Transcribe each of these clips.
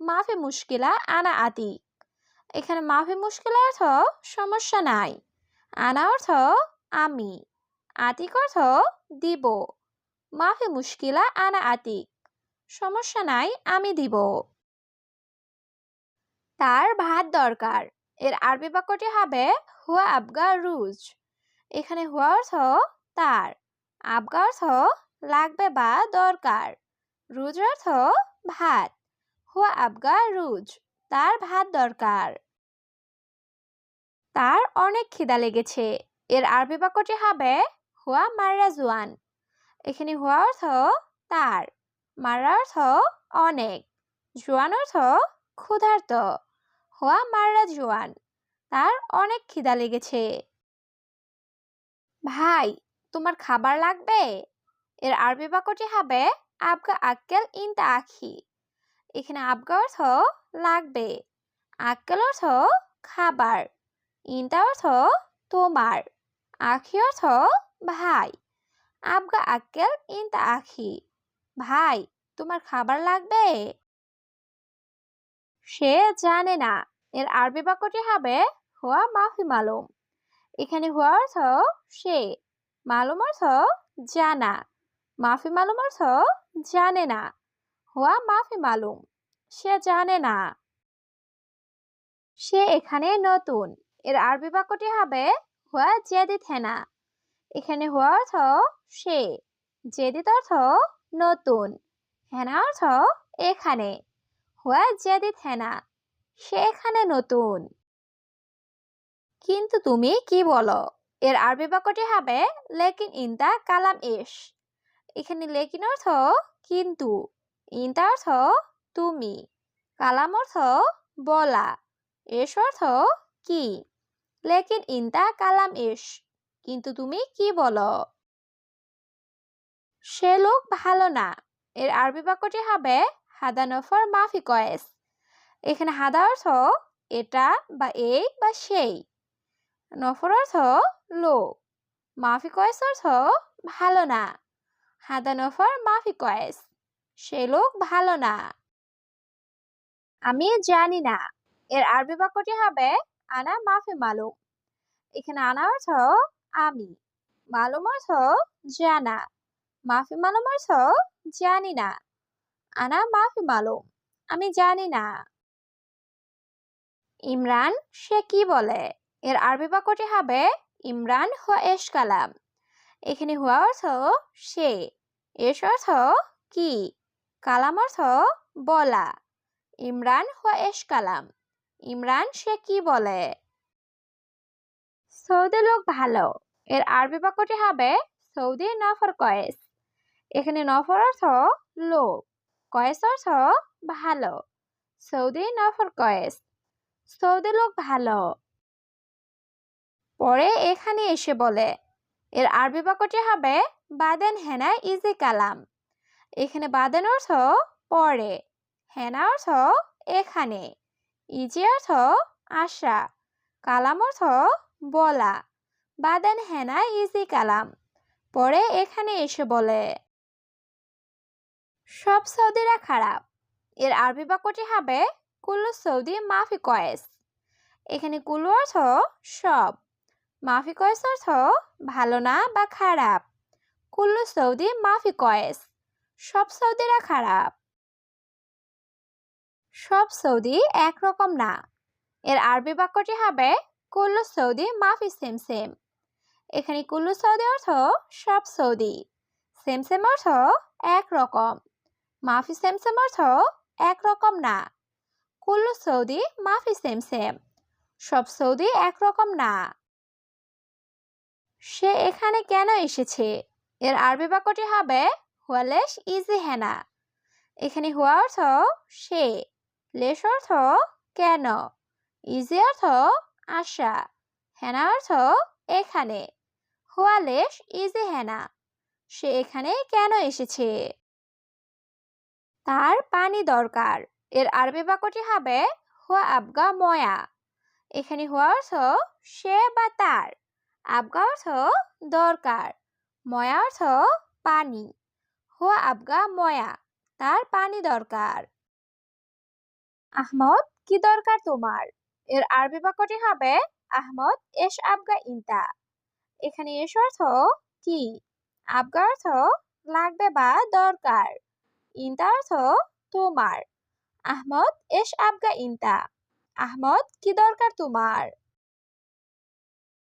মাফি মুশকিলা, আনা আতি এখানে মাফি মুশকিলা অর্থ সমস্যা নাই। আনা অর্থ আমি। আতিক অর্থ দিব। মাফি মুশকিলা, আনা আতিক সমস্যা নাই, আমি দিব। তার ভাত দরকার। এর আরবি বাক্যটি হবে হুয়া আবগা রুজ। এখানে হুয়া অর্থ তার। আবগা অর্থ লাগবে বা দরকার। রুজ অর্থ ভাত। হুয়া আবগা রুজ। তার ভাত দরকার। তার অনেক খিদা লেগেছে। এর আরবি বাক্যটি হবে হুয়া মাররা জুয়ান এখানে হুয়া অর্থ তার। মাররা অর্থ অনেক। জুয়ান অর্থ ক্ষুধার্ত। হুয়া মাররা জুয়ান তার অনেক খিদা লেগেছে। ভাই, তোমার খাবার লাগবে? এর আরবি বাক্যটি হবে আবগা আক্কেল ইনতা আখি। এখানে আবগা অর্থ লাগবে। আক্কেল অর্থ খাবার। ইনতা অর্থ তোমার। আখি অর্থ ভাই। আবগা আক্কেল, ইনতা আখি। ভাই, তোমার খাবার লাগবে? সে জানে না। এর আরবি বাক্যটি হবে হুয়া মাফি মালুম। এখানে হুয়া অর্থ সে। মালুম অর্থ জানা। মাফি মালুম অর্থ জানে না। হুয়া মাফি মালুম। সে জানে না। সে এখানে নতুন। এর আরবি বাক্যটি হবে হুয়া জেদিত হেনা এখানে হুয়া অর্থ সে। জেদিত অর্থ নতুন। হেনা অর্থ এখানে। হুয়া জেদিত হেনা সে এখানে নতুন। কিন্তু তুমি কি বলো? এর আরবি বাক্যটি হবে লেকিন ইন দা কালাম ইস এখানে লেকিন অর্থ কিন্তু। ইনতা অর্থ তুমি। কালাম অর্থ বলা। এস অর্থ কি? লেকিন ইনতা কালাম ইস কিন্তু তুমি কি বলো? সে লোক ভালো না। এর আরবি বাক্যটি হবে হাদা নফর মাফি কয়েস। এখানে হাদা অর্থ এটা বা এই বা সেই। নফর অর্থ লোক। মাফি কয়েস অর্থ ভালো না। হাদা নফর মাফি কয়েস। সে লোক ভালো না। আমি জানি না। এর আরবি বাক্যটি হবে, আনা মাফি মালুম। এখানে আনা অর্থ আমি। মালুম অর্থ জানা। মাফি মালুম অর্থ জানি না। আনা মাফি মালুম। আমি জানি না। ইমরান, সে কি বলে? এর আরবি বাক্যটি হবে, ইমরান হুয়া এশ কালাম। এখানে হুয়া অর্থ সে। এস অর্থ কি? কালাম অর্থ বলা। ইমরান হুয়া কালাম। ইমরান সে কি বলে? সৌদি লোক ভালো। এর আরবি বাক্যটি হবে সৌদি নফর কয়েস। এখানে নফর অর্থ লোক। কয়েস অর্থ ভালো। সৌদি নফর কয়েস। সৌদি লোক ভালো। পরে এখানে এসে বলে। এর আরবি বাক্যটি হবে বাদেন হেনা ইজি কালাম। এখানে বাদেন অর্থ পরে হেনা অর্থ এখানে ইজি অর্থ আশা কালাম অর্থ বলা বাদেন হেনা, ইজি, কালাম, পরে এখানে এসে বলে। সব সৌদিরা খারাপ। এর আরবি বাক্যটি হবে, কুল্লু সৌদি মাফি কয়েস। এখানে কুল্লু অর্থ সব, মাফি কয়েস অর্থ ভালো না বা খারাপ। কুল্লু সৌদি মাফি কয়েস। সব সৌদিরা খারাপ। সব সৌদি একরকম না। এর আরবি বাক্যটি হবে, কুল্লু সৌদি মাফি সেম সেম এখানে কুল্লু সৌদি অর্থ সব সৌদি। সেম সেম অর্থ একরকম। মাফি সেম সেম অর্থ একরকম না। কুল্লু সৌদি মাফি সেম সেম সব সৌদি একরকম না। সে এখানে কেন এসেছে? এর আরবি বাক্যটি হবে হুয়ালেশ ইজি হেনা। এখানে হুয়া অর্থ সে, লেশ অর্থ কেন, ইজি অর্থ আশা, হেনা অর্থ এখানে, হুয়ালেশ ইজি হেনা, সে এখানে কেন এসেছে? তার পানি দরকার। এর আরবি বাক্যটি হবে হুয়া আবগা ময়া। এখানে হুয়া অর্থ সে বা তার, আবগা অর্থ দরকার, ময়া অর্থ পানি। হুয়া আবগা ময়া, তার পানি দরকার। আহমদ, কি দরকার তোমার? এর আরবি বাক্যটি হবে, আহমদ, এস আবগা ইনতা। এখানে এস অর্থ কি? আবগা অর্থ লাগবে বা দরকার। ইনতা অর্থ তোমার। আহমদ, এস আবগা ইনতা। আহমদ, কি দরকার তোমার?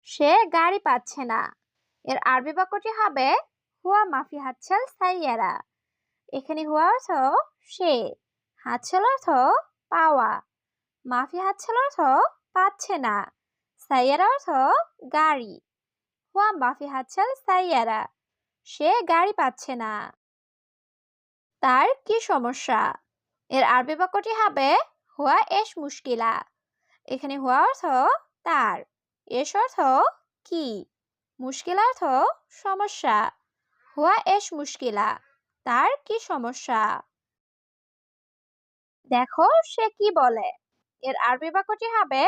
সে গাড়ি পাচ্ছে না। এর আরবি বাক্যটি হবে হুয়া মাফি হাতছাল সাইয়ারা। এখানে হুয়া অর্থ সে, হাতছাল অর্থ পাওয়া। মাফি হাতছাল অর্থ পাচ্ছে না, সাইয়ারা অর্থ গাড়ি। হুয়া মাফি হাতছাল সাইয়ারা, সে গাড়ি পাচ্ছে না। তার কি সমস্যা? এর আরবি বাক্যটি হবে হুয়া এস মুশকিলা। এখানে হুয়া অর্থ তার, এস অর্থ কি? মুশকিল অর্থ সমস্যা। হুয়া এস মুশকিলা। তার কি সমস্যা? দেখো সে কি বলে। এর আরবি বাক্যটি হবে,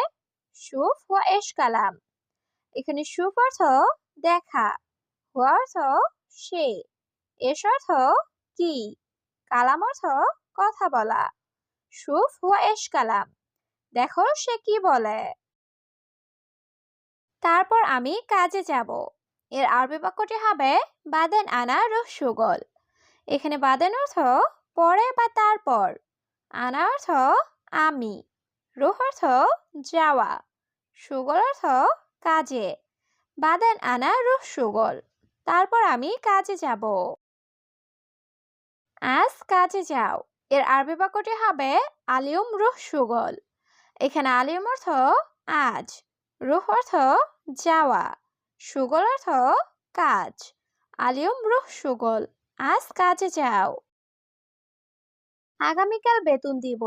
সুফ হুয়া এস কালাম। এখানে সুফ অর্থ দেখা হুয়া অর্থ সে, এস অর্থ কি, কালাম অর্থ কথা বলা। সুফ হুয়া এস কালাম। দেখো সে কি বলে। তারপর আমি কাজে যাব। এর আরবি বাক্যটি হবে বাদেন আনা রুহ সুগল এখানে বাদেন অর্থ পরে বা তারপর। আনা অর্থ আমি। রোহ অর্থ যাওয়া। সুগল অর্থ কাজে। বাদেন আনা রুহ সুগল তারপর আমি কাজে যাব। আজ কাজে যাও। এর আরবি বাক্যটি হবে আলিউম রুহ সুগল এখানে আলিউম অর্থ আজ। রুহ অর্থ যাওয়া। সুগল অর্থ কাজ। আলিউম রুহ সুগল, আজ কাজে যাও। আগামীকাল বেতন দিব।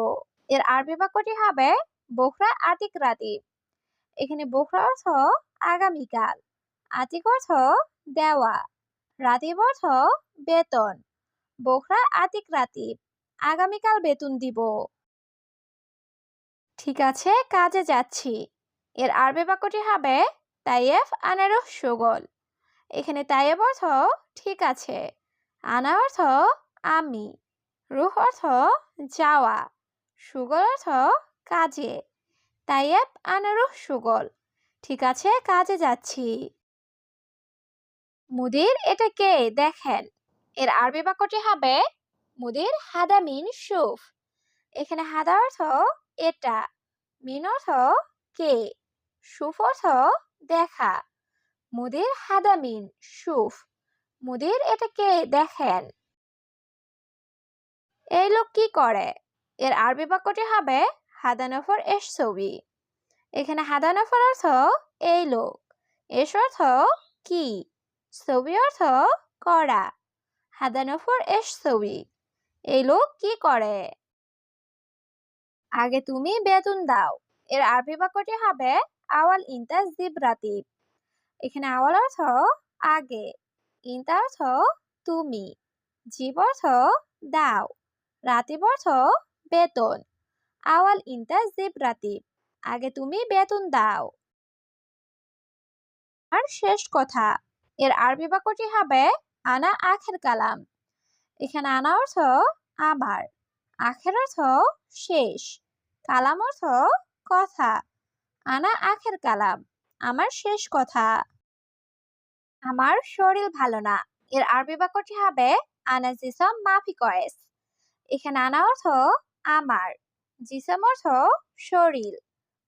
এর আরবি বাক্যটি হবে বোখরা আতিক রাতিব এখানে বোখরা অর্থ আগামীকাল, আতিক অর্থ দেওয়া, রাতিব অর্থ বেতন। বোখরা আতিক রাতিব আগামীকাল বেতন দিব। ঠিক আছে, কাজে যাচ্ছি। এর আরবি বাক্যটি হবে তাইয়েফ আনারহ সুগল। এখানে তাইয়েব অর্থ ঠিক আছে, আনা অর্থ আমি, রুহ অর্থ যাওয়া, সুগল অর্থ কাজে তাইয়েব আনারহ সুগল। ঠিক আছে, কাজে যাচ্ছি। মুদির, এটা কে? দেখেন, এর আরবি বাক্যটি হবে মুদির হাদা মিন সুফ। এখানে হাদা অর্থ এটা, মিন অর্থ কে, সুফ অর্থ দেখা। মুদির হাদামিন, সুফ। মুদির এটা কে দেখেন। এই লোক কি করে? এর আরবি বাক্যটি হবে হাদানফর এস ছবি। এখানে হাদানফর অর্থ এই লোক। এস অর্থ কি? ছবি অর্থ করা। হাদানফর এস ছবি। এই লোক কি করে? আগে তুমি বেতন দাও। এর আরবি বাক্যটি হবে আওয়াল ইন্তাজ জিব রাতিব এখানে আওয়াল অর্থ আগে, ইন্তা অর্থ তুমি, জীব অর্থ দাও রাতিব অর্থ বেতন, আওয়াল ইন্তা জিব রাতিব আগে তুমি বেতন দাও। আর শেষ কথা, এর আরবি বাক্যটি হবে আনা আখের কালাম। এখানে আনা অর্থ আমার আখের অর্থ শেষ, কালাম অর্থ কথা। আনা আখের কালাম। আমার শেষ কথা। আমার শরীর ভালো না। এর আরবি বাক্যটি হবে, আনা জিসম মাফি কয়েস এখানে আনা অর্থ, আমার। জিসম অর্থ, শরীর।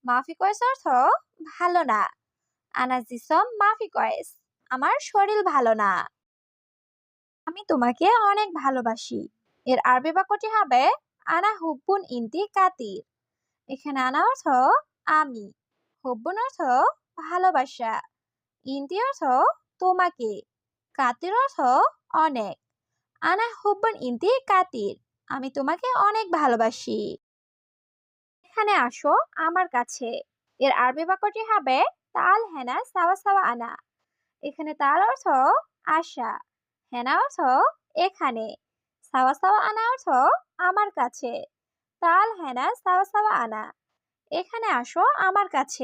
মাফি কয়েস অর্থ, ভালো না। আনা জিসম মাফি কয়েস আমার শরীর ভালো না। আমি তোমাকে অনেক ভালোবাসি। এর আরবি বাক্যটি হবে, আনা হুব্বুন ইন্তি কাতির। এখানে আনা অর্থ, আমি। হুব্বুন অর্থ ভালোবাসা। ইন্তি অর্থ তোমাকে কাতির অর্থ অনেক। আনা হুব্বুন ইন্তি কাতির আমি তোমাকে অনেক ভালোবাসি। এখানে আসো আমার কাছে। এর আরবি বাক্যটি হবে, তাল হেনা সাওয়া সাওয়া আনা। এখানে তাল অর্থ আশা, হেনা অর্থ এখানে। সাওয়া সাওয়া আনা অর্থ আমার কাছে। তাল হেনা সাওয়া সাওয়া আনা। এখানে আসো আমার কাছে।